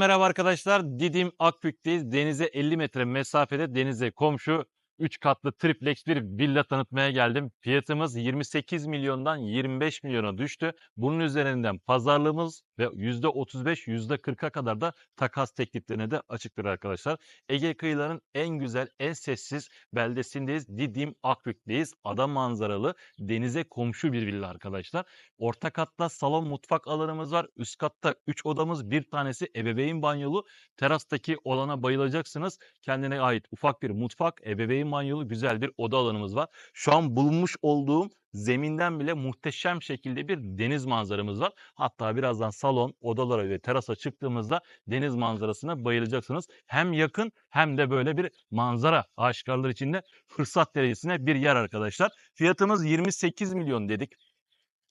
Merhaba arkadaşlar. Didim Akbük'teyiz. Denize 50 metre mesafede denize komşu 3 katlı triplex bir villa tanıtmaya geldim. Fiyatımız 28 milyondan 25 milyona düştü. Bunun üzerinden pazarlığımız ve %35 %40'a kadar da takas tekliflerine de açıktır arkadaşlar. Ege kıyılarının en güzel, en sessiz beldesindeyiz. Didim Akbük'teyiz. Ada manzaralı, denize komşu bir villa arkadaşlar. Orta katta salon mutfak alanımız var. Üst katta 3 odamız, bir tanesi ebeveyn banyolu. Terastaki olana bayılacaksınız. Kendine ait ufak bir mutfak, ebeveyn banyolu güzel bir oda alanımız var. Şu an bulunmuş olduğum zeminden bile muhteşem şekilde bir deniz manzaramız var. Hatta birazdan salon, odalara ve terasa çıktığımızda deniz manzarasına bayılacaksınız. Hem yakın hem de böyle bir manzara aşikarlar içinde fırsat derecesine bir yer arkadaşlar. Fiyatımız 28 milyon dedik.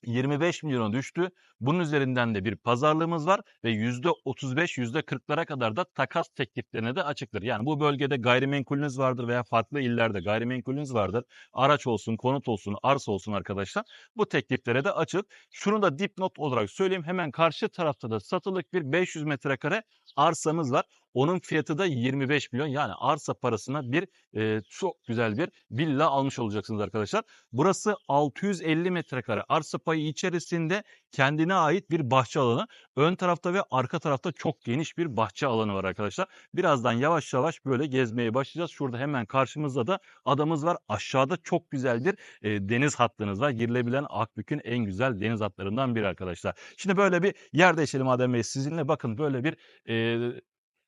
25 milyona düştü. Bunun üzerinden de bir pazarlığımız var ve %35, %40'lara kadar da takas tekliflerine de açıktır. Yani bu bölgede gayrimenkulünüz vardır veya farklı illerde gayrimenkulünüz vardır. Araç olsun, konut olsun, arsa olsun arkadaşlar. Bu tekliflere de açık. Şunu da dipnot olarak söyleyeyim. Hemen karşı tarafta da satılık bir 500 metrekare arsamız var. Onun fiyatı da 25 milyon. Yani arsa parasına bir e, çok güzel bir villa almış olacaksınız arkadaşlar. Burası 650 metrekare arsa payı içerisinde kendine ait bir bahçe alanı. Ön tarafta ve arka tarafta çok geniş bir bahçe alanı var arkadaşlar. Birazdan yavaş yavaş böyle gezmeye başlayacağız. Şurada hemen karşımızda da adamız var. Aşağıda çok güzel bir e, deniz hattınız var. Girilebilen Akbük'ün en güzel deniz hatlarından biri arkadaşlar. Şimdi böyle bir yer değişelim Adem Bey sizinle. Bakın böyle bir e,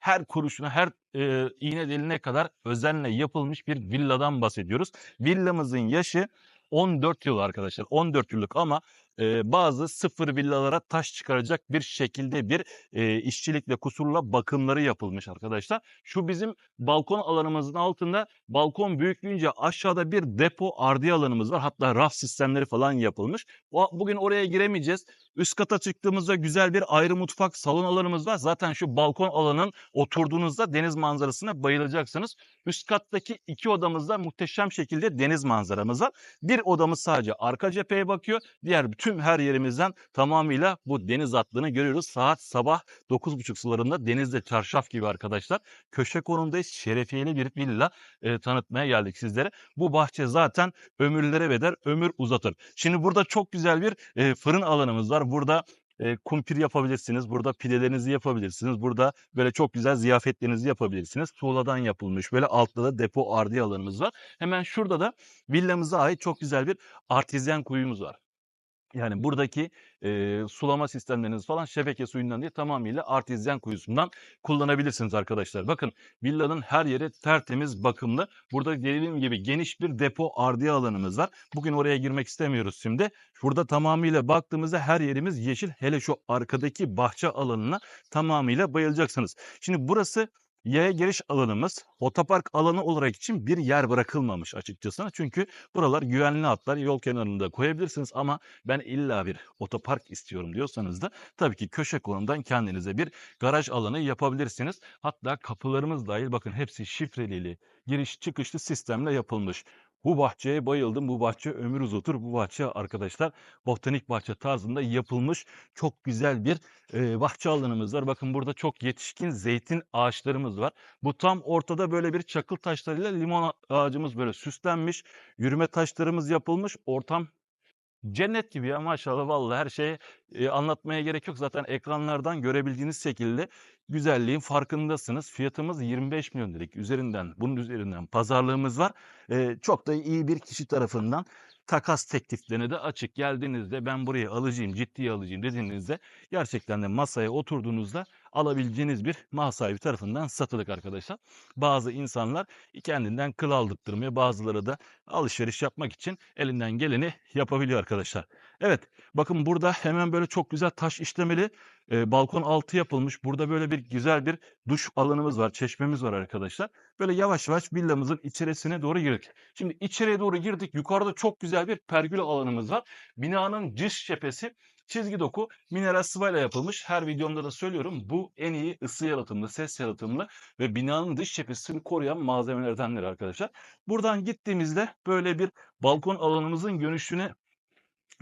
her kuruşuna, her e, iğne deline kadar özenle yapılmış bir villadan bahsediyoruz. Villamızın yaşı 14 yıl arkadaşlar. 14 yıllık ama e, bazı sıfır villalara taş çıkaracak bir şekilde bir e, işçilikle kusurla bakımları yapılmış arkadaşlar. Şu bizim balkon alanımızın altında balkon büyüklüğünce aşağıda bir depo ardiye alanımız var. Hatta raf sistemleri falan yapılmış. O, bugün oraya giremeyeceğiz. Üst kata çıktığımızda güzel bir ayrı mutfak salon alanımız var. Zaten şu balkon alanın oturduğunuzda deniz manzarasına bayılacaksınız. Üst kattaki iki odamızda muhteşem şekilde deniz manzaramız var. Bir odamız sadece arka cepheye bakıyor. Diğer tüm her yerimizden tamamıyla bu deniz hattını görüyoruz. Saat sabah 9.30 sularında denizde çarşaf gibi arkadaşlar. Köşe konumdayız. Şerefiyeli bir villa e, tanıtmaya geldik sizlere. Bu bahçe zaten ömürlere bedel ömür uzatır. Şimdi burada çok güzel bir e, fırın alanımız var. Burada e, kumpir yapabilirsiniz. Burada pidelerinizi yapabilirsiniz. Burada böyle çok güzel ziyafetlerinizi yapabilirsiniz. Tuğladan yapılmış böyle altta da depo ardiye alanımız var. Hemen şurada da villamıza ait çok güzel bir artezyen kuyumuz var. Yani buradaki e, sulama sistemleriniz falan şebeke suyundan değil tamamıyla artezyen kuyusundan kullanabilirsiniz arkadaşlar. Bakın villanın her yeri tertemiz bakımlı. Burada dediğim gibi geniş bir depo ardiye alanımız var. Bugün oraya girmek istemiyoruz şimdi. Burada tamamıyla baktığımızda her yerimiz yeşil. Hele şu arkadaki bahçe alanına tamamıyla bayılacaksınız. Şimdi burası Yaya giriş alanımız otopark alanı olarak için bir yer bırakılmamış açıkçası. Çünkü buralar güvenli hatlar yol kenarında koyabilirsiniz ama ben illa bir otopark istiyorum diyorsanız da tabii ki köşe konumdan kendinize bir garaj alanı yapabilirsiniz. Hatta kapılarımız dahil bakın hepsi şifreli giriş çıkışlı sistemle yapılmış. Bu bahçeye bayıldım. Bu bahçe ömür uzatır. Bu bahçe arkadaşlar botanik bahçe tarzında yapılmış çok güzel bir e, bahçe alanımız var. Bakın burada çok yetişkin zeytin ağaçlarımız var. Bu tam ortada böyle bir çakıl taşlarıyla limon ağacımız böyle süslenmiş. Yürüme taşlarımız yapılmış. Ortam Cennet gibi ya maşallah vallahi her şeyi e, anlatmaya gerek yok. Zaten ekranlardan görebildiğiniz şekilde güzelliğin farkındasınız. Fiyatımız 25 milyon dedik. Üzerinden bunun üzerinden pazarlığımız var. E, çok da iyi bir kişi tarafından takas tekliflerine de açık. Geldiğinizde ben burayı alacağım, ciddiye alacağım dediğinizde gerçekten de masaya oturduğunuzda alabileceğiniz bir mal sahibi tarafından satılık arkadaşlar. Bazı insanlar kendinden kıl aldırtmıyor. Bazıları da alışveriş yapmak için elinden geleni yapabiliyor arkadaşlar. Evet bakın burada hemen böyle çok güzel taş işlemeli e, balkon altı yapılmış. Burada böyle bir güzel bir duş alanımız var. Çeşmemiz var arkadaşlar. Böyle yavaş yavaş villamızın içerisine doğru girdik. Şimdi içeriye doğru girdik. Yukarıda çok güzel bir pergül alanımız var. Binanın dış cephesi Çizgi doku mineral sıvayla yapılmış. Her videomda da söylüyorum. Bu en iyi ısı yalıtımlı, ses yalıtımlı ve binanın dış cephesini koruyan malzemelerdendir arkadaşlar. Buradan gittiğimizde böyle bir balkon alanımızın görünüşünü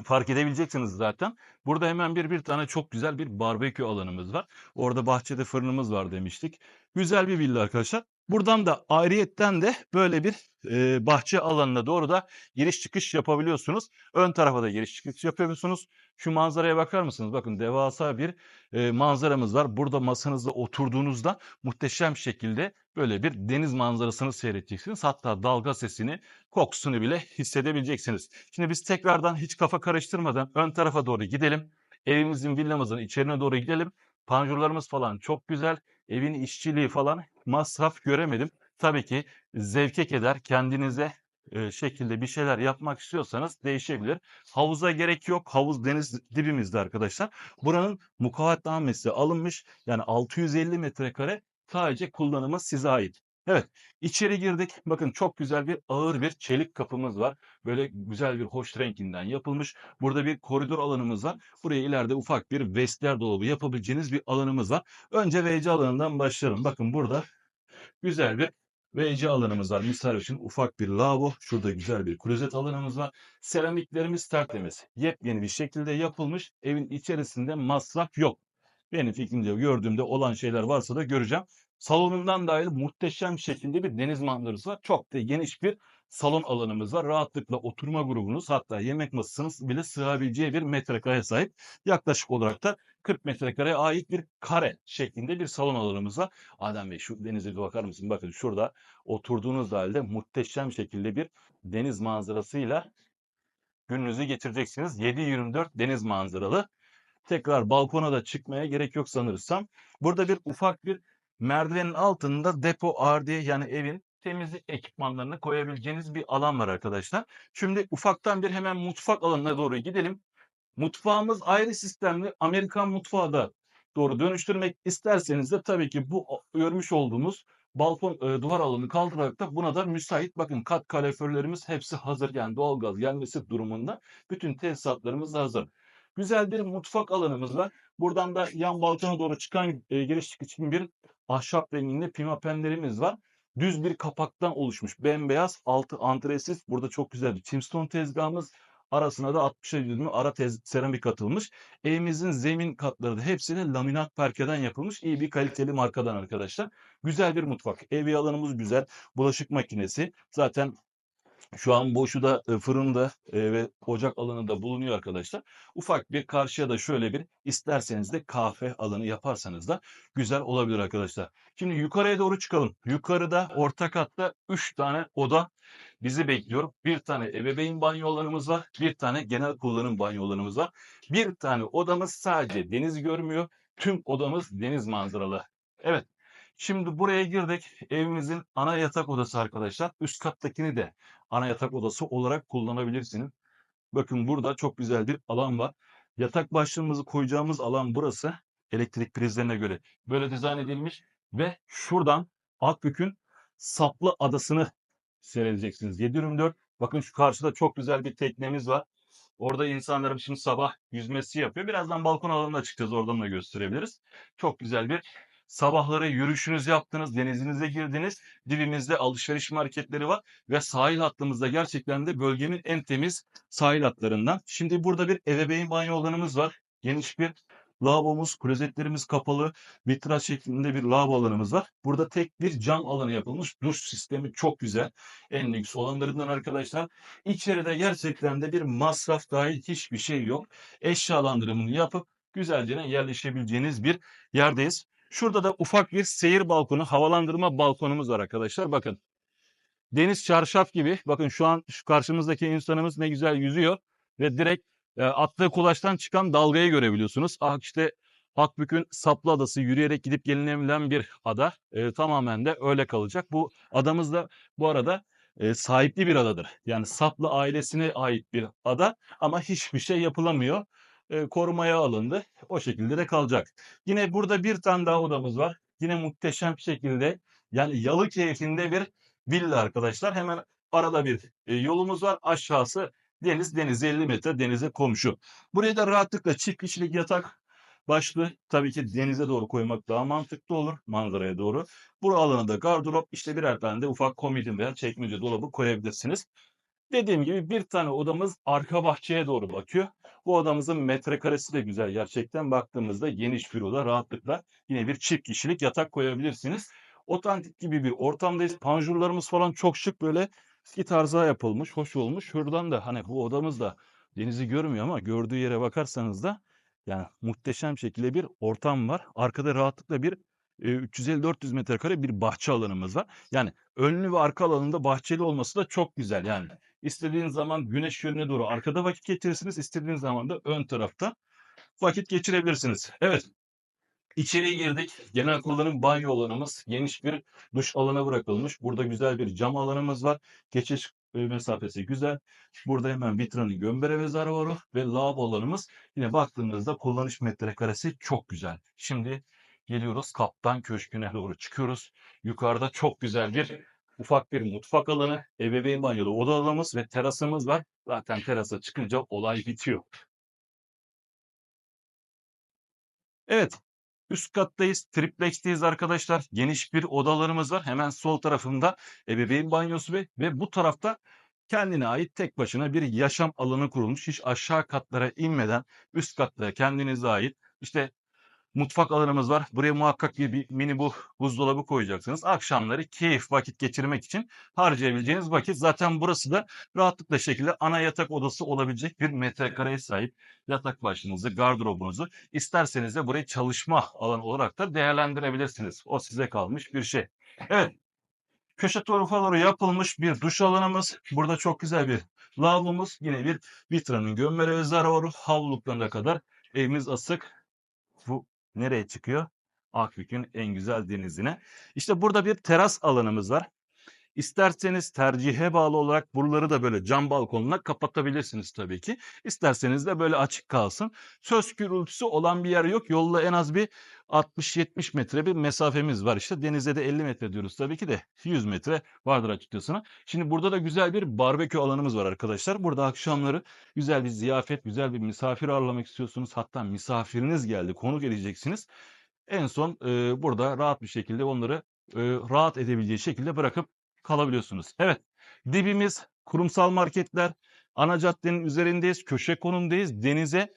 fark edebileceksiniz zaten. Burada hemen bir bir tane çok güzel bir barbekü alanımız var. Orada bahçede fırınımız var demiştik. Güzel bir villa arkadaşlar. Buradan da ayrıyetten de böyle bir e, bahçe alanına doğru da giriş çıkış yapabiliyorsunuz. Ön tarafa da giriş çıkış yapıyorsunuz. Şu manzaraya bakar mısınız? Bakın devasa bir e, manzaramız var. Burada masanızda oturduğunuzda muhteşem şekilde böyle bir deniz manzarasını seyredeceksiniz. Hatta dalga sesini, kokusunu bile hissedebileceksiniz. Şimdi biz tekrardan hiç kafa karıştırmadan ön tarafa doğru gidelim. Evimizin, villamızın içerine doğru gidelim. Panjurlarımız falan çok güzel. Evin işçiliği falan masraf göremedim. Tabii ki zevke keder kendinize e, şekilde bir şeyler yapmak istiyorsanız değişebilir. Havuza gerek yok. Havuz deniz dibimizde arkadaşlar. Buranın mukavemetnamesi alınmış. Yani 650 metrekare sadece kullanımı size ait. Evet içeri girdik. Bakın çok güzel bir ağır bir çelik kapımız var. Böyle güzel bir hoş renkinden yapılmış. Burada bir koridor alanımız var. Buraya ileride ufak bir vestiyer dolabı yapabileceğiniz bir alanımız var. Önce WC alanından başlayalım. Bakın burada güzel bir WC alanımız var. Misal için ufak bir lavabo. Şurada güzel bir klozet alanımız var. Seramiklerimiz tertemiz. Yepyeni bir şekilde yapılmış. Evin içerisinde masraf yok. Benim fikrimce gördüğümde olan şeyler varsa da göreceğim. Salonundan dahil muhteşem şekilde bir deniz manzarası var. Çok da geniş bir salon alanımız var. Rahatlıkla oturma grubunuz hatta yemek masasınız bile sığabileceği bir metrekareye sahip. Yaklaşık olarak da 40 metrekareye ait bir kare şeklinde bir salon alanımız var. Adem Bey şu denize bir bakar mısın? Bakın şurada oturduğunuz halde muhteşem şekilde bir deniz manzarasıyla gününüzü geçireceksiniz. 7-24 deniz manzaralı. Tekrar balkona da çıkmaya gerek yok sanırsam. Burada bir ufak bir merdivenin altında depo ardiye yani evin temizlik ekipmanlarını koyabileceğiniz bir alan var arkadaşlar. Şimdi ufaktan bir hemen mutfak alanına doğru gidelim. Mutfağımız ayrı sistemli. Amerikan mutfağı da doğru dönüştürmek isterseniz de tabii ki bu görmüş olduğumuz balkon e, duvar alanı kaldırarak da buna da müsait. Bakın kat kaloriferlerimiz hepsi hazır. Yani doğalgaz gelmesi durumunda bütün tesisatlarımız da hazır. Güzel bir mutfak alanımız var. Buradan da yan balkona doğru çıkan e, giriş çıkış için bir ahşap renginde pimapenlerimiz var. Düz bir kapaktan oluşmuş bembeyaz altı antresit. Burada çok güzel bir Chimstone tezgahımız. Arasına da 60'a yüzümü ara tez, seramik atılmış. Evimizin zemin katları da hepsine laminat parkeden yapılmış. İyi bir kaliteli markadan arkadaşlar. Güzel bir mutfak. Evi alanımız güzel. Bulaşık makinesi. Zaten şu an boşu da e, fırında e, ve ocak alanı da bulunuyor arkadaşlar. Ufak bir karşıya da şöyle bir isterseniz de kahve alanı yaparsanız da güzel olabilir arkadaşlar. Şimdi yukarıya doğru çıkalım. Yukarıda orta katta 3 tane oda bizi bekliyor. Bir tane ebeveyn banyolarımız var. Bir tane genel kullanım banyolarımız var. Bir tane odamız sadece deniz görmüyor. Tüm odamız deniz manzaralı. Evet. Şimdi buraya girdik. Evimizin ana yatak odası arkadaşlar. Üst kattakini de ana yatak odası olarak kullanabilirsiniz. Bakın burada çok güzel bir alan var. Yatak başlığımızı koyacağımız alan burası. Elektrik prizlerine göre böyle dizayn edilmiş ve şuradan Akbük'ün Saplı Adası'nı seyredeceksiniz. 724. Bakın şu karşıda çok güzel bir teknemiz var. Orada insanlarım şimdi sabah yüzmesi yapıyor. Birazdan balkon alanına çıkacağız. Oradan da gösterebiliriz. Çok güzel bir sabahları yürüyüşünüz yaptınız, denizinize girdiniz. Dibimizde alışveriş marketleri var ve sahil hattımızda gerçekten de bölgenin en temiz sahil hatlarından. Şimdi burada bir ebeveyn banyo alanımız var. Geniş bir lavabomuz, klozetlerimiz kapalı, vitray şeklinde bir lavabo alanımız var. Burada tek bir cam alanı yapılmış. Duş sistemi çok güzel. En lüks olanlarından arkadaşlar. İçeride gerçekten de bir masraf dahil hiçbir şey yok. Eşyalandırımını yapıp güzelce yerleşebileceğiniz bir yerdeyiz. Şurada da ufak bir seyir balkonu, havalandırma balkonumuz var arkadaşlar. Bakın. Deniz çarşaf gibi. Bakın şu an şu karşımızdaki insanımız ne güzel yüzüyor ve direkt attığı kulaçtan çıkan dalgayı görebiliyorsunuz. Ah işte Akbük'ün Saplı Adası yürüyerek gidip gelinebilen bir ada. E, tamamen de öyle kalacak. Bu adamız da bu arada e, sahipli bir adadır. Yani Saplı ailesine ait bir ada ama hiçbir şey yapılamıyor. E, korumaya alındı. O şekilde de kalacak. Yine burada bir tane daha odamız var. Yine muhteşem şekilde yani yalı keyfinde bir villa arkadaşlar. Hemen arada bir e, yolumuz var. Aşağısı deniz. Deniz 50 metre denize komşu. Buraya da rahatlıkla çift kişilik yatak başlı tabii ki denize doğru koymak daha mantıklı olur manzaraya doğru. Bu alana da gardırop işte birer tane de ufak komodin veya çekmece dolabı koyabilirsiniz. Dediğim gibi bir tane odamız arka bahçeye doğru bakıyor. Bu odamızın metrekaresi de güzel gerçekten. Baktığımızda geniş bir oda rahatlıkla yine bir çift kişilik yatak koyabilirsiniz. Otantik gibi bir ortamdayız. Panjurlarımız falan çok şık böyle eski tarza yapılmış. Hoş olmuş. Şuradan da hani bu odamız da denizi görmüyor ama gördüğü yere bakarsanız da yani muhteşem şekilde bir ortam var. Arkada rahatlıkla bir e, 350-400 metrekare bir bahçe alanımız var. Yani önlü ve arka alanında bahçeli olması da çok güzel yani. İstediğiniz zaman güneş yönüne doğru arkada vakit geçirirsiniz. İstediğiniz zaman da ön tarafta vakit geçirebilirsiniz. Evet. İçeriye girdik. Genel kullanım banyo alanımız. Geniş bir duş alanı bırakılmış. Burada güzel bir cam alanımız var. Geçiş e, mesafesi güzel. Burada hemen vitranın gömbere rezervuarı ve lavabo alanımız. Yine baktığınızda kullanış metrekaresi çok güzel. Şimdi geliyoruz Kaptan Köşkü'ne doğru çıkıyoruz. Yukarıda çok güzel bir ufak bir mutfak alanı, ebeveyn banyolu oda alanımız ve terasımız var. Zaten terasa çıkınca olay bitiyor. Evet. Üst kattayız. Triplex'teyiz arkadaşlar. Geniş bir odalarımız var. Hemen sol tarafında ebeveyn banyosu ve, ve bu tarafta kendine ait tek başına bir yaşam alanı kurulmuş. Hiç aşağı katlara inmeden üst katta kendinize ait işte mutfak alanımız var. Buraya muhakkak bir, bir mini bu buzdolabı koyacaksınız. Akşamları keyif vakit geçirmek için harcayabileceğiniz vakit. Zaten burası da rahatlıkla şekilde ana yatak odası olabilecek bir metrekareye sahip yatak başınızı, gardırobunuzu isterseniz de burayı çalışma alanı olarak da değerlendirebilirsiniz. O size kalmış bir şey. Evet. Köşe tarafaları yapılmış bir duş alanımız. Burada çok güzel bir lavabomuz. Yine bir vitranın gömmeli rezervuarı. Havluluklarına kadar evimiz asık. Bu nereye çıkıyor? Akbük'ün en güzel denizine. İşte burada bir teras alanımız var. İsterseniz tercihe bağlı olarak buraları da böyle cam balkonla kapatabilirsiniz tabii ki. İsterseniz de böyle açık kalsın. Söz gürültüsü olan bir yer yok. Yolla en az bir 60-70 metre bir mesafemiz var. İşte denize de 50 metre diyoruz tabii ki de 100 metre vardır açıkçası. Şimdi burada da güzel bir barbekü alanımız var arkadaşlar. Burada akşamları güzel bir ziyafet, güzel bir misafir ağırlamak istiyorsunuz. Hatta misafiriniz geldi, konuk edeceksiniz. En son e, burada rahat bir şekilde onları rahat edebileceği şekilde bırakıp kalabiliyorsunuz. Evet, dibimiz kurumsal marketler, ana caddenin üzerindeyiz, köşe konumdayız, denize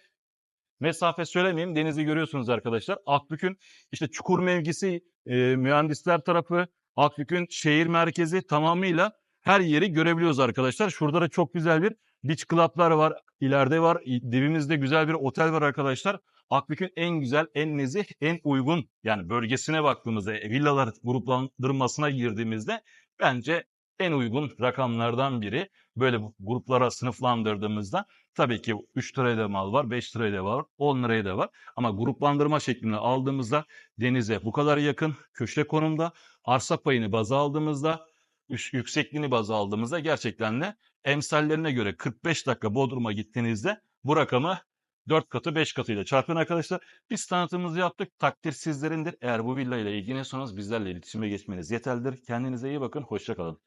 mesafe söylemeyeyim, denizi görüyorsunuz arkadaşlar. Akbük'ün işte çukur mevkisi, e, mühendisler tarafı, Akbük'ün şehir merkezi tamamıyla her yeri görebiliyoruz arkadaşlar. Şurada da çok güzel bir beach club'lar var, ileride var, dibimizde güzel bir otel var arkadaşlar. Akbük'ün en güzel, en nezih, en uygun yani bölgesine baktığımızda, e, villalar gruplandırmasına girdiğimizde bence en uygun rakamlardan biri. Böyle gruplara sınıflandırdığımızda tabii ki 3 liraya da mal var, 5 liraya da var, 10 liraya da var. Ama gruplandırma şeklinde aldığımızda denize bu kadar yakın, köşe konumda, arsa payını baza aldığımızda, yüksekliğini baza aldığımızda gerçekten de emsallerine göre 45 dakika Bodrum'a gittiğinizde bu rakamı 4 katı 5 katıyla çarpın arkadaşlar. Biz tanıtımımızı yaptık. Takdir sizlerindir. Eğer bu villa ile ilgileniyorsanız bizlerle iletişime geçmeniz yeterlidir. Kendinize iyi bakın. Hoşçakalın.